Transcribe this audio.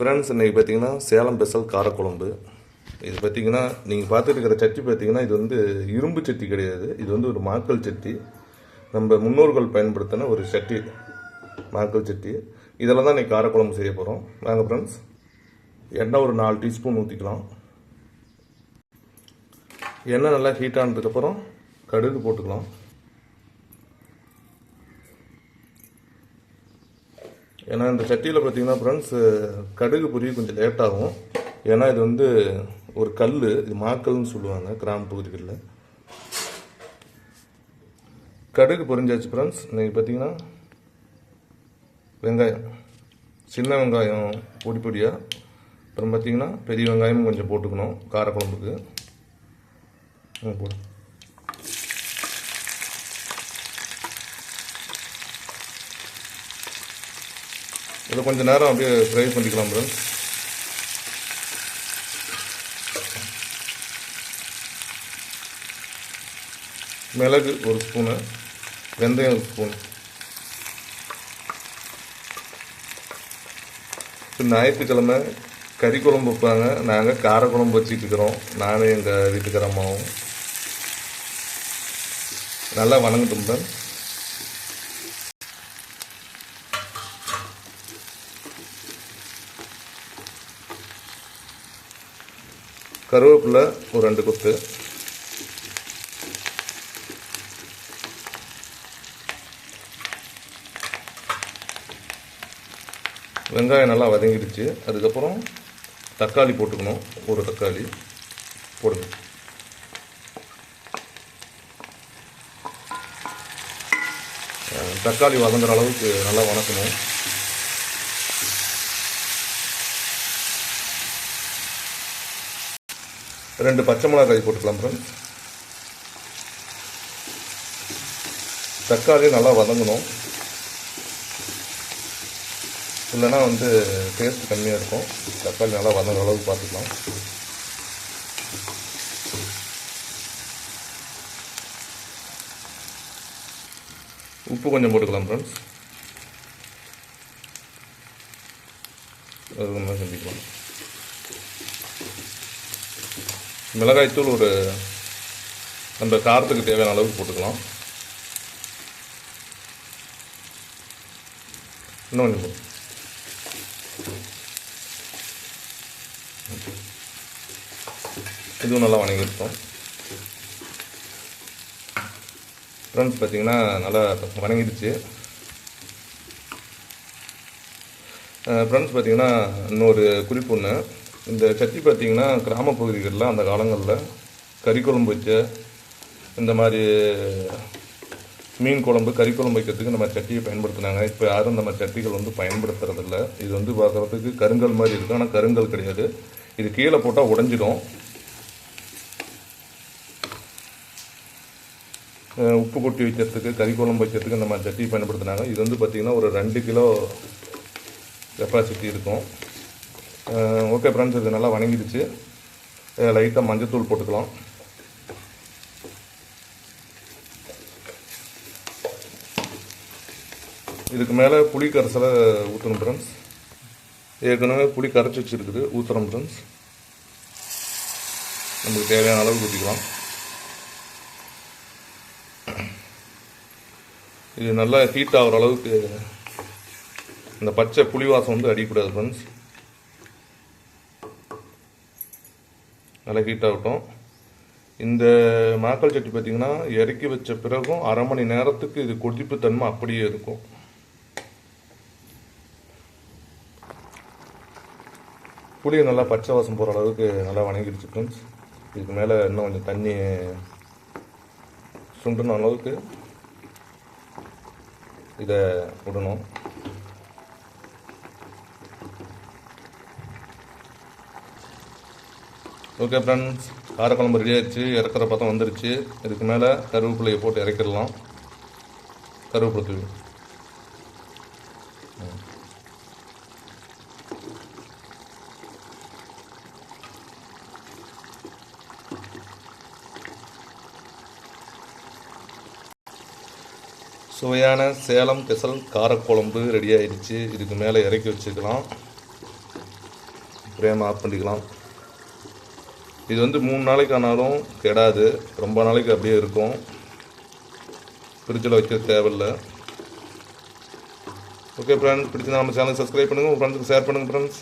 Friends இன்றைக்கி பார்த்தீங்கன்னா Salem Bessel காரக்குழம்பு. இது பார்த்தீங்கன்னா நீங்கள் பார்த்துட்டு இருக்கிற சட்டி பார்த்தீங்கன்னா இது வந்து இரும்பு சட்டி கிடையாது. இது வந்து ஒரு மாக்கல் சட்டி. நம்ம முன்னோர்கள் பயன்படுத்தின ஒரு சட்டி. மாக்கல் சட்டி. இதில் தான் இன்றைக்கி காரக்குழம்பு செய்ய போகிறோம் வாங்க ஃப்ரெண்ட்ஸ் எண்ணெய் ஒரு நாலு டீஸ்பூன் ஊற்றிக்கலாம் எண்ணெய் நல்லா ஹீட் ஆனதுக்கப்புறம் கடுகு போட்டுக்கலாம். ஏன்னா இந்த சட்டியில் பார்த்தீங்கன்னா ஃப்ரெண்ட்ஸ் கடுகு பொரிய கொஞ்சம் லேட்டாகும் ஏன்னா இது வந்து ஒரு கல் இது மாக்கல்னு சொல்லுவாங்க கிராம பகுதிகளில். கடுகு பொரிஞ்சாச்சு ஃப்ரெண்ட்ஸ் இன்றைக்கி பார்த்தீங்கன்னா வெங்காயம் சின்ன வெங்காயம் பொடி பொடியாக அப்புறம் பார்த்தீங்கன்னா பெரிய வெங்காயமும் கொஞ்சம் போட்டுக்கணும் காரக்குழம்புக்கு. போடு. இதை கொஞ்சம் நேரம் அப்படியே ஃப்ரை பண்ணிக்கலாம் ஃப்ரெண்ட்ஸ் மிளகு ஒரு ஸ்பூனு வெந்தயம் ஒரு ஸ்பூன் இப்போ ஞாயிற்றுக்கிழமை கறி குழம்பு வைப்பாங்க. நாங்கள் காரக்குழம்பு வச்சுட்டு இருக்கிறோம். நானும் எங்கள் வீட்டுக்கார அம்மாவும். நல்லா வணங்கட்டும் ஃப்ரெண்ட்ஸ் கருவேப்பிலை ஒரு ரெண்டு கொத்து. வெங்காயம் நல்லா வதங்கிடுச்சு. அதுக்கப்புறம் தக்காளி போட்டுக்கணும். ஒரு தக்காளி போடுங்க. தக்காளி வதங்குற அளவுக்கு நல்லா வணக்கணும். ரெண்டு பச்சை மிளகாய் போட்டுக்கலாம் ஃப்ரெண்ட்ஸ் தக்காளி நல்லா வதங்கணும். இல்லைன்னா வந்து டேஸ்ட் கம்மியாக இருக்கும். தக்காளி நல்லா வதங்குற அளவுக்கு பார்த்துக்கலாம். உப்பு கொஞ்சம் போட்டுக்கலாம் ஃப்ரெண்ட்ஸ் அது மாதிரி செஞ்சுக்கலாம். மிளகாய்த்தூள் ஒரு நம்ம காரத்துக்கு தேவையான அளவுக்கு போட்டுக்கலாம். இன்னும் கொஞ்சம் இதுவும் நல்லா வணங்கிருக்கோம் ஃப்ரெண்ட்ஸ் பார்த்தீங்கன்னா நல்லா வணங்கிடுச்சு. ஃப்ரெண்ட்ஸ் பார்த்தீங்கன்னா இன்னொரு குறிப்பு ஒன்று இந்த சட்டி பார்த்தீங்கன்னா கிராமப்பகுதிகளில் அந்த காலங்களில் கறி குழம்பு வச்ச இந்த மாதிரி மீன் குழம்பு கறி குழம்பு வைக்கிறதுக்கு இந்த மாதிரி சட்டியை பயன்படுத்தினாங்க. இப்போ யாரும் இந்த மாதிரி சட்டிகள் வந்து பயன்படுத்துறதில்ல. இது வந்து பார்க்குறதுக்கு கருங்கல் மாதிரி இருக்குது ஆனால் கருங்கல் கிடையாது. இது கீழே போட்டால் உடஞ்சிடும். உப்பு கொட்டி வைக்கிறதுக்கு கறி குழம்பு வைக்கிறதுக்கு இந்த மாதிரி சட்டி பயன்படுத்தினாங்க. இது வந்து பார்த்திங்கன்னா ஒரு ரெண்டு கிலோ கெப்பாசிட்டி இருக்கும். ஓகே ஃப்ரெண்ட்ஸ் இது நல்லா வணங்கிடுச்சு. லைட்டாக மஞ்சத்தூள் போட்டுக்கலாம். இதுக்கு மேலே புளி கரைசலை ஊற்றணும் ஃப்ரெண்ட்ஸ் ஏற்கனவே புளி கரைச்சி வச்சுருக்குது ஊற்றுறோம் ஃப்ரெண்ட்ஸ் நமக்கு தேவையான அளவு ஊற்றிக்கலாம் இது நல்லா ஹீட் ஆகிற அளவுக்கு இந்த பச்சை புளி வாசம் வந்து அடிக்கக்கூடாது ஃப்ரெண்ட்ஸ் நல்லா ஹீட் ஆகட்டும் இந்த மாக்கள் சட்டி பார்த்தீங்கன்னா இறக்கி வச்ச பிறகும் அரை மணி நேரத்துக்கு இது கொதிப்பு தன்மை அப்படியே இருக்கும். புளி நல்லா பச்சை வாசம் போகிற அளவுக்கு நல்லா வணங்கிடுச்சு ஃப்ரெண்ட்ஸ் இதுக்கு மேலே இன்னும் கொஞ்சம் தண்ணி சுண்டணும் அளவுக்கு. இதை விடணும். ஓகே ஃப்ரெண்ட்ஸ் காரக்குழம்பு ரெடி ஆயிடுச்சு. இறக்குற பதம் வந்துருச்சு. இதுக்கு மேலே கருவேப்பிலையை போட்டு இறக்கிடலாம். கருவேப்பிலை தூவி. சுவையான சேலம் பெசல் காரக்குழம்பு ரெடி ஆயிடுச்சு. இதுக்கு மேலே இறக்கி வச்சுக்கலாம். ஃப்ரேம் ஆஃப் பண்ணிக்கலாம். இது வந்து மூணு நாளைக்கு ஆனாலும் கெடாது. ரொம்ப நாளைக்கு அப்படியே இருக்கும். ஃப்ரிட்ஜில் வைக்க தேவையில்லை. ஓகே ஃப்ரெண்ட்ஸ் பிடிச்சிருந்தா நம்ம சேனல் சப்ஸ்கிரைப் பண்ணுங்கள் உங்கள் ஃப்ரெண்ட்ஸுக்கு ஷேர் பண்ணுங்கள் ஃப்ரெண்ட்ஸ்